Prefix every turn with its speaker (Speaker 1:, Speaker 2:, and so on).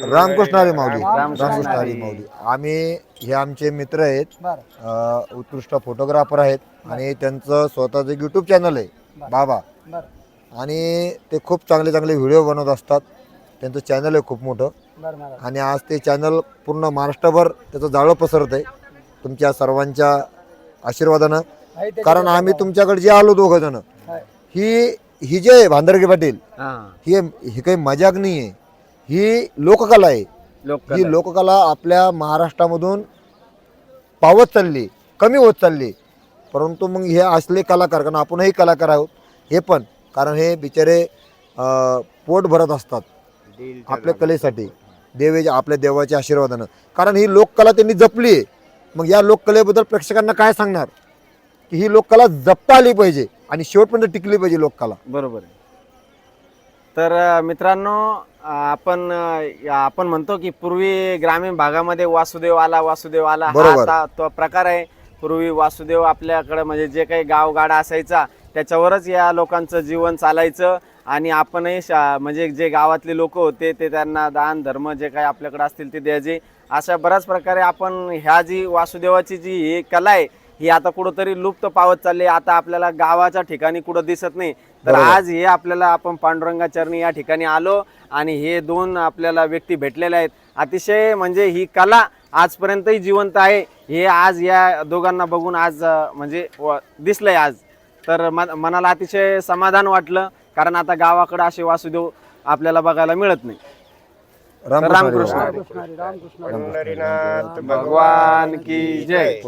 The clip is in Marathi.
Speaker 1: रामकृष्ण हरी माऊली.
Speaker 2: रामकृष्ण
Speaker 1: रामकृष्ण हरी. माऊली. आम्ही हे आमचे मित्र आहेत.
Speaker 3: बरं.
Speaker 1: अ, उत्कृष्ट फोटोग्राफर आहेत आणि त्यांचं स्वतःचं यूट्यूब चॅनल आहे. बाबा.
Speaker 3: बरं.
Speaker 1: आणि ते खूप चांगले चांगले व्हिडिओ बनवत असतात. त्यांचं चॅनल आहे खूप मोठं.
Speaker 3: बरं महाराज
Speaker 1: आणि आज ते चॅनल पूर्ण महाराष्ट्रभर त्याचं जाळं पसरत आहे. तुमच्या सर्वांच्या आशीर्वादानं.
Speaker 3: आहे
Speaker 1: कारण आम्ही तुमच्याकडे जे आलो दोघं जण
Speaker 3: आहे.
Speaker 1: ही ही जे आहे भांदरगे पाटील
Speaker 2: हा.
Speaker 1: ही ही काही मजाक नाही आहे ही लोककला आहे. ही लोककला आपल्या महाराष्ट्रामधून पावत चालली कमी होत चालली. परंतु मग हे असले कलाकार कारण आपणही कलाकार आहोत हे पण कारण हे बिचारे अं, पोट भरत असतात आपल्या कलेसाठी. देवे आपल्या देवाच्या आशीर्वादानं. कारण ही लोककला त्यांनी जपली आहे. मग या लोककलेबद्दल प्रेक्षकांना काय सांगणार? की ही लोककला जपता आली पाहिजे आणि शेवटपर्यंत टिकली पाहिजे लोककला.
Speaker 2: बरोबर आहे. तर मित्रांनो आपण आपण म्हणतो की पूर्वी ग्रामीण भागामध्ये वासुदेव आला वासुदेव आला हा. आता तो प्रकार आहे पूर्वी वासुदेव आपल्याकडे म्हणजे जे काही गावगाडा असायचा त्याच्यावरच या लोकांचं जीवन चालायचं आणि आपणही शा- म्हणजे जे गावातले लोक होते ते त्यांना दान धर्म जे काही आपल्याकडे असतील ते द्यायचे अशा बऱ्याच प्रकारे आपण ह्या जी वासुदेवाची जी ही कला आहे ही आता कुठंतरी लुप्त पावत चालली. आहे. आता आपल्याला गावाच्या ठिकाणी कुठं दिसत नाही. तर. आज हे आपल्याला आपण पांडुरंगाचरणी या ठिकाणी आलो आणि हे दोन आपल्याला व्यक्ती भेटलेले आहेत. अतिशय म्हणजे ही कला आजपर्यंतही जिवंत आहे. हे आज या दोघांना बघून आज म्हणजे दिसलंय आज. तर मन- मनाला अतिशय समाधान वाटलं. कारण आता गावाकडे असे वासुदेव आपल्याला बघायला मिळत नाही.
Speaker 1: रामकृष्ण.
Speaker 2: भगवान की जय.